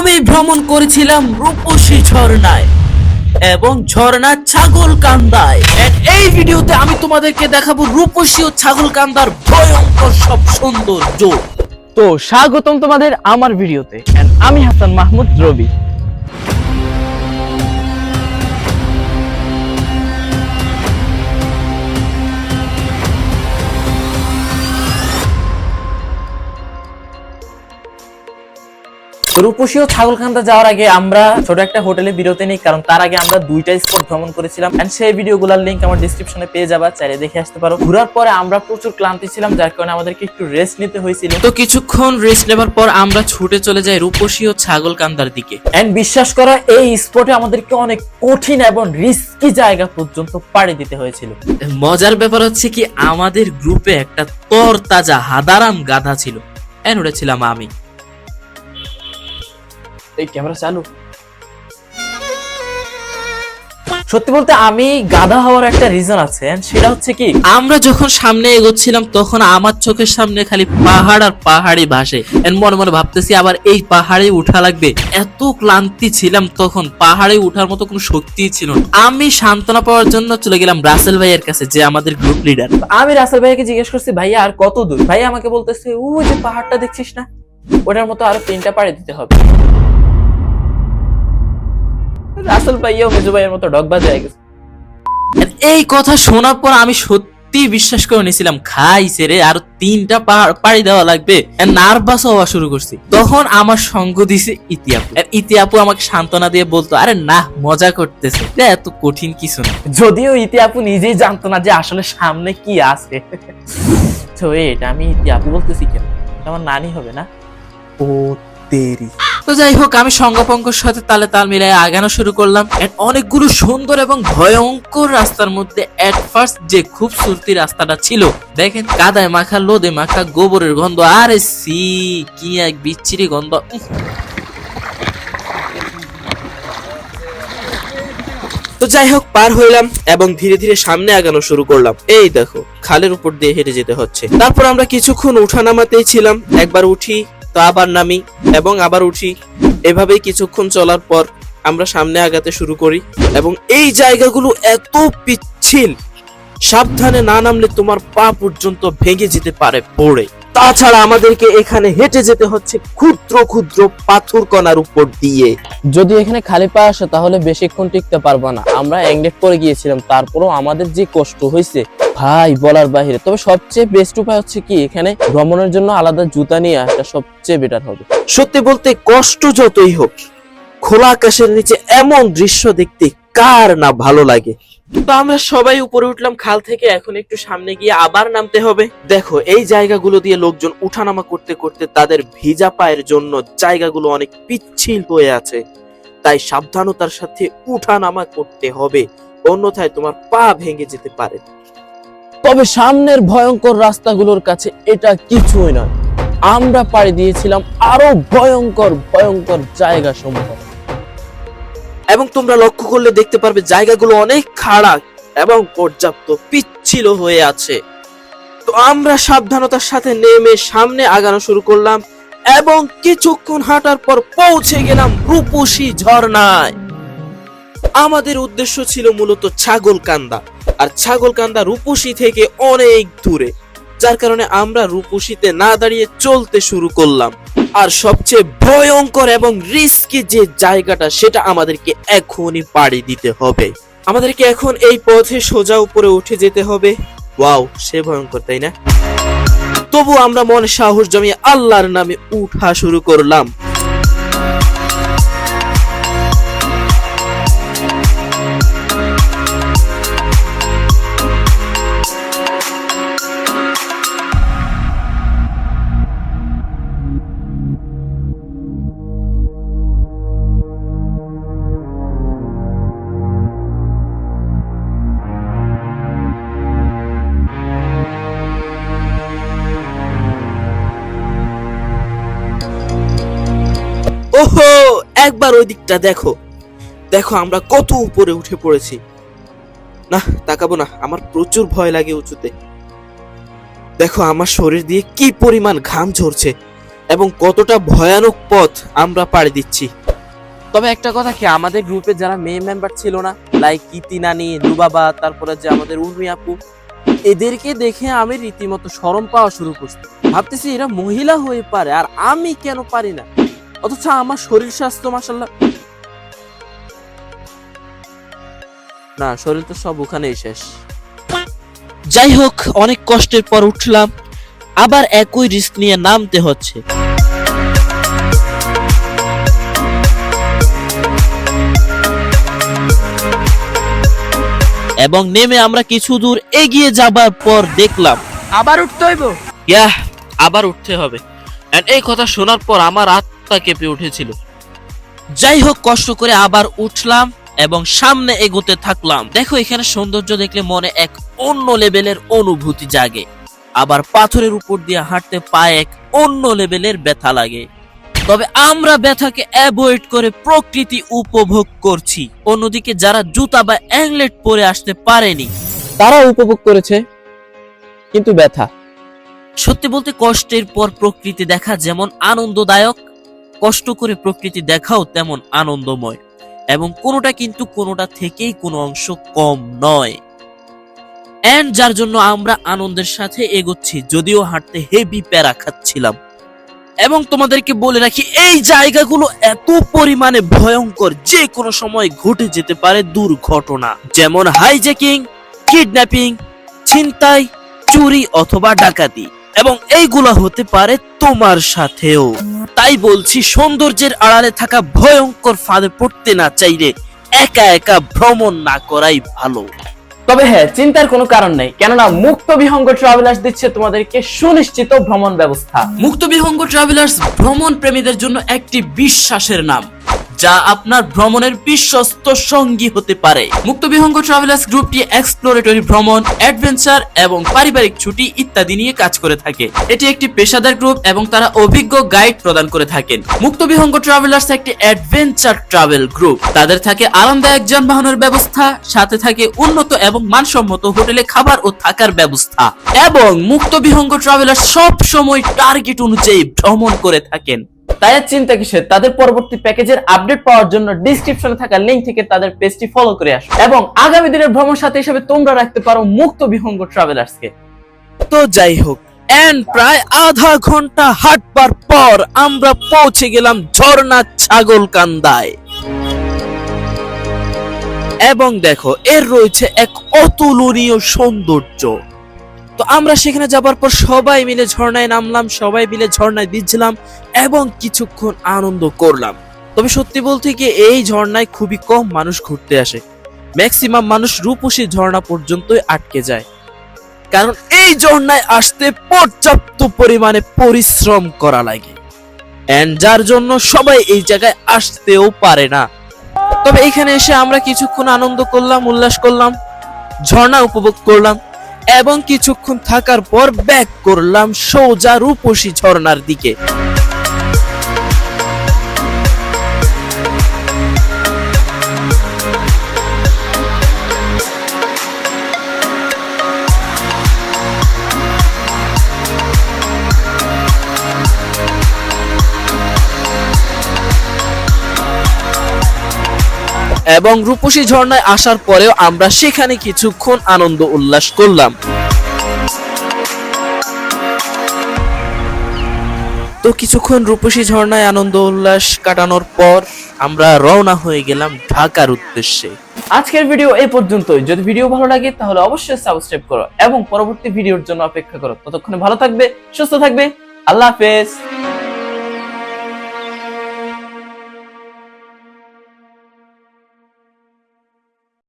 আমি ভ্রমণ করেছিলাম রূপসী ঝর্ণায় এবং ঝর্ণা ছাগল কান্দায়। এই ভিডিওতে আমি তোমাদেরকে দেখাবো রূপসী ও ছাগল কান্দার ভয়ঙ্কর সব সৌন্দর্য। তো স্বাগতম তোমাদের আমার ভিডিওতে আমি হাসান মাহমুদ রবি। রূপসী ও যাওয়ার আগে আমরা ছোট একটা হোটেলে বিরতি নেই কারণ তার আগে আমরা দুইটা স্পট ভ্রমণ করেছিলাম। এন্ড সেই ভিডিওগুলোর লিঙ্ক আমার ডিসক্রিপশনে পেয়ে যাবা চাইলে দেখে আসতে পারো। ঘোরার পরে আমরা প্রচুর ক্লান্তি ছিলাম যার কারণে আমাদেরকে একটু রেস্ট নিতে হয়েছিল। তো কিছুক্ষণ রেস্ট নেবার পর আমরা ছুটে চলে যাই রূপসী ও ছাগলকান্দার দিকে। এন্ড বিশ্বাস করা এই স্পটে আমাদেরকে অনেক কঠিন এবং রিস্কি জায়গা পর্যন্ত পাড়ি দিতে হয়েছিল। মজার ব্যাপার হচ্ছে কি আমাদের গ্রুপে একটা তর তাজা হাদারাম গাধা ছিল। এন্ড ওটা ছিলাম আমি। এই ক্যামেরা চালু সত্যি বলতে আমি গাধা হওয়ার একটা রিজন আছে সেটা হচ্ছে কি, আমরা যখন সামনে এগোচ্ছিলাম, তখন আমার চোখের সামনে খালি পাহাড় আর পাহাড়ি ভাসে। মনে মনে ভাবতেছি, আবার এই পাহাড়ে উঠা লাগবে। এত ক্লান্তি ছিলাম তখন, পাহাড়ে উঠার মতো কোনো শক্তি ছিল না। আমি সান্ত্বনা পাওয়ার জন্য চলে গেলাম রাসেল ভাইয়ের কাছে, যে আমাদের গ্রুপ লিডার আমি রাসেল ভাইকে জিজ্ঞেস করছি, ভাইয়া, আর কত দূর? ভাইয়া আমাকে বলতেছে ও যে পাহাড়টা দেখছিস না? ওটার মতো আরও তিনটা পাড়ি দিতে হবে। রাসেল ভাইয়াও মেজু ভাইয়ের মতো ডগবাজ হয়ে গেছে। এই কথা শোনার পর আমি সত্যি বিশ্বাস করে নিয়েছিলাম খাই রে আর তিনটা পাড়ি দেওয়া লাগবে। নার্ভাস হওয়া শুরু করছি। তখন আমার সঙ্গ দিছে ইতিহাপু আর ইতিহাপু আমাকে সান্ত্বনা দিয়ে বলতো আরে না মজা করতেছে। এটা এত কঠিন কিছু না। যদিও ইতিহাপু নিজেই জানতো না যে আসলে সামনে কি আছে। তো এটা আমি ইতিহাপু বলতেছি কেন? আমার নানি হবে না? ও তেরি। তো যাই হোক, আমি সঙ্গপঙ্কর সাথে তালে তাল মিলাই আগানো শুরু করলাম। অনেকগুলো সুন্দর এবং ভয়ঙ্কর রাস্তার মধ্যে এট ফার্স্ট যে খুব সুরতি রাস্তাটা ছিল, দেখেন কাদায় মাখা, লোদে মাখা, গোবরের গন্ধ, আরে সি, কি এক বিচ্ছিরি গন্ধ। তো যাই হোক, পার হইলাম এবং ধীরে ধীরে সামনে আগানো শুরু করলাম। এই দেখো, খালের উপর দিয়ে হেঁটে যেতে হচ্ছে। তারপর আমরা কিছুক্ষণ উঠা নামাতেই ছিলাম। একবার উঠি তো আবার নামি এবং আবার উঠি। এভাবেই কিছুক্ষণ চলার পর আমরা সামনে আগাতে শুরু করি এবং এই জায়গাগুলো এত পিচ্ছিল, সাবধানে না নামলে তোমার পা পর্যন্ত ভেঙে যেতে পারে পড়ে। তাছাড়া আমাদেরকে এখানে হেঁটে যেতে হচ্ছে ক্ষুদ্র ক্ষুদ্র পাথর কণার উপর দিয়ে। যদি এখানে খালি পা আসে তাহলে বেশিক্ষণ টিকতে পারব না। আমরা অ্যাংডেট পরে গিয়েছিলাম, তারপরও আমাদের যে কষ্ট হয়েছে ভাই বলার বাহিরে। তবে সবচেয়ে বেস্ট উপায় হচ্ছে কি এখানে ভ্রমণের জন্য আলাদা জুতা নিয়ে আসা সবচেয়ে বেটার হবে। সত্যি বলতে কষ্ট যতই হোক খোলা আকাশের নিচে এমন দৃশ্য দেখতে কার না ভালো লাগে। তো আমরা সবাই উপরে উঠলাম খাল থেকে এখন একটু সামনে গিয়ে আবার নামতে হবে। দেখো এই জায়গাগুলো দিয়ে লোকজন উঠানামা করতে করতে তাদের ভিজা পায়ের জন্য জায়গাগুলো অনেক পিচ্ছিল হয়ে আছে। তাই সাবধানতার সাথে উঠানামা করতে হবে। অন্যথায় তোমার পা ভেঙে যেতে পারে। তবে সামনের ভয়ঙ্কর রাস্তাগুলোর কাছে এটা কিছুই নয়। আমরা পাড়ি দিয়েছিলাম আরও ভয়ঙ্কর ভয়ঙ্কর জায়গা সমূহ এবং তোমরা লক্ষ্য করলে দেখতে পারবে জায়গাগুলো অনেক খাড়া এবং পর্যাপ্ত পিচ্ছিল হয়ে আছে। তো আমরা সাবধানতার সাথে নেমে সামনে আগানো শুরু করলাম এবং কিছুক্ষণ হাঁটার পর পৌঁছে গেলাম রূপসী ঝর্ণায়। আমাদের উদ্দেশ্য ছিল মূলত ছাগলকান্দা আর ছাগলকান্দা রূপসী থেকে অনেক দূরে, যার কারণে আমরা রূপসীতে না দাঁড়িয়ে চলতে শুরু করলাম। আর সবচেয়ে ভয়ঙ্কর এবং রিস্কি যে জায়গাটা, সেটা আমাদেরকে এখনই পাড়ি দিতে হবে। আমাদেরকে এখন এই পথে সোজা উপরে উঠে যেতে হবে। ওয়াও, সে ভয়ঙ্কর, তাই না? তবু আমরা মনে সাহস জমিয়ে আল্লাহর নামে উঠা শুরু করলাম। ওহো, একবার ওই দিকটা দেখো। দেখো আমরা কত উপরে উঠে পড়েছি। না, তাকাবো না, আমার প্রচুর ভয় লাগে উঁচুতে। দেখো, আমার শরীর দিয়ে কি পরিমাণ ঘাম ঝরছে এবং কতটা ভয়ানক পথ আমরা পাড়ি দিচ্ছি। তবে একটা কথা কি, আমাদের গ্রুপে যারা মেয়ে মেম্বার ছিল না লাইক ইতি নানি লুবাবা তারপরে যে আমাদের উর্মি আপু, এদেরকে দেখে আমি রীতিমতো শরম পাওয়া শুরু করছি। ভাবতেছি এরা মহিলা হয়ে পারে, আর আমি কেন পারি না? অথচ আমার শরীর স্বাস্থ্য মাসাল্লাহ না শরীর তো সব ওখানেই শেষ। যাই হোক অনেক কষ্টের পর উঠলাম। আবার একই রিস্ক নিয়ে নামতে হচ্ছে। এবং নেমে আমরা কিছু দূর এগিয়ে যাবার পর দেখলাম। আবার উঠতে হইব? ইয়াহ আবার উঠতে হবে। এই কথা শোনার পর আমার আত্মা কেঁপে উঠেছিল। যাই হোক, কষ্ট করে আবার উঠলাম এবং সামনে এগোতে থাকলাম। দেখো, এখানে সৌন্দর্য দেখলে মনে এক অন্য লেভেলের অনুভূতি জাগে। আবার পাথরের উপর দিয়ে হাঁটতে পায়ে এক অন্য লেভেলের ব্যথা লাগে। তবে আমরা ব্যথাকে অ্যাভয়েড করে প্রকৃতি উপভোগ করছি। অন্যদিকে যারা জুতা বা অ্যাংলেট পরে আসতে পারেনি তারা উপভোগ করেছে, কিন্তু ব্যথা। সত্যি বলতে কষ্টের পর প্রকৃতি দেখা যেমন আনন্দদায়ক কষ্ট করে প্রকৃতি দেখাও তেমন আনন্দময়। এবং কোনোটা কিন্তু কোনোটা থেকেই কোনো অংশ কম নয়। এন্ড যার জন্য আমরা আনন্দের সাথে এগোচ্ছি, যদিও হাঁটতে হেভি প্যারা খাচ্ছিলাম। এবং তোমাদেরকে বলে রাখি, এই জায়গাগুলো এত পরিমাণে ভয়ঙ্কর যে কোনো সময় ঘটে যেতে পারে দুর্ঘটনা। যেমন হাইজ্যাকিং কিডন্যাপিং ছিনতাই, চুরি অথবা ডাকাতি। এবং এইগুলো হতে পারে তোমার সাথেও। তাই বলছি সৌন্দর্যের আড়ালে থাকা ভয়ঙ্কর ফাঁদে পড়তে না চাইলে একা একা ভ্রমণ না করাই ভালো। তবে হ্যাঁ চিন্তার কোনো কারণ নেই। কেননা মুক্ত বিহঙ্গ ট্রাভেলার্স দিচ্ছে তোমাদেরকে সুনিশ্চিত ভ্রমণ ব্যবস্থা। মুক্ত বিহঙ্গ ট্রাভেলার্স ভ্রমণ প্রেমীদের জন্য একটি বিশ্বাসের নাম। যা আপনার ভ্রমণের বিশ্বস্ত সঙ্গী হতে পারে। মুক্ত বিহঙ্গ ট্রাভেলার্স গ্রুপটি এক্সপ্লোরেটরি ভ্রমণ অ্যাডভেঞ্চার এবং পারিবারিক ছুটি ইত্যাদি নিয়ে কাজ করে থাকে। এটি একটি পেশাদার গ্রুপ এবং তারা অভিজ্ঞ গাইড প্রদান করে থাকেন। মুক্ত বিহঙ্গ ট্রাভেলার্স একটি অ্যাডভেঞ্চার ট্রাভেল গ্রুপ তাদের থাকে আরামদায়ক যানবাহনের ব্যবস্থা, সাথে থাকে উন্নত এবং মানসম্মত হোটেলে খাবার ও থাকার ব্যবস্থা। এবং মুক্ত বিহঙ্গ ট্রাভেলার্স সব সময় টার্গেট অনুযায়ী ভ্রমণ করে থাকেন। তাই আর চিন্তা কিসের? তাদের পরবর্তী প্যাকেজের আপডেট পাওয়ার জন্য ডিসক্রিপশনে থাকা লিংক থেকে তাদের পেজটি ফলো করে আসো। এবং আগামী দিনের ভ্রমণ সাথী তোমরা রাখতে পারো মুক্ত বিহঙ্গ ট্রাভেলার্সকে তো যাই হোক এন্ড প্রায় আধা ঘণ্টা হাঁটবার পর আমরা পৌঁছে গেলাম ঝর্ণা ছাগল কান্দায়। এবং দেখো, এর রয়েছে এক অতুলনীয় সৌন্দর্য। তো আমরা সেখানে যাবার পর সবাই মিলে ঝর্ণায় নামলাম, সবাই মিলে ঝর্ণায় দিচ্ছিলাম এবং কিছুক্ষণ আনন্দ করলাম। তবে সত্যি বলতে কি, এই ঝর্ণায় খুবই কম মানুষ ঘুরতে আসে। ম্যাক্সিমাম মানুষ রূপসী ঝর্ণা পর্যন্তই আটকে যায়। কারণ এই ঝর্ণায় আসতে পর্যাপ্ত পরিমাণে পরিশ্রম করা লাগে। এন্ড যার জন্য সবাই এই জায়গায় আসতেও পারে না। তবে এখানে এসে আমরা কিছুক্ষণ আনন্দ করলাম, উল্লাস করলাম, ঝর্ণা উপভোগ করলাম। এবং কিছুক্ষণ থাকার পর ব্যাক করলাম সোজা রূপসী ঝর্ণার দিকে। এবং রূপসী ঝর্ণায় আসার পরেও আমরা সেখানে কিছুক্ষণ আনন্দ উল্লাস করলাম। তো কিছুক্ষণ রূপসী ঝর্ণায় আনন্দ উল্লাস কাটানোর পর আমরা রওনা হয়ে গেলাম ঢাকার উদ্দেশ্যে। আজকের ভিডিও এই পর্যন্তই। যদি ভিডিও ভালো লাগে, তাহলে অবশ্যই সাবস্ক্রাইব করো এবং পরবর্তী ভিডিওর জন্য অপেক্ষা করো। ততক্ষণে ভালো থাকবে, সুস্থ থাকবে। আল্লাহ হাফেজ।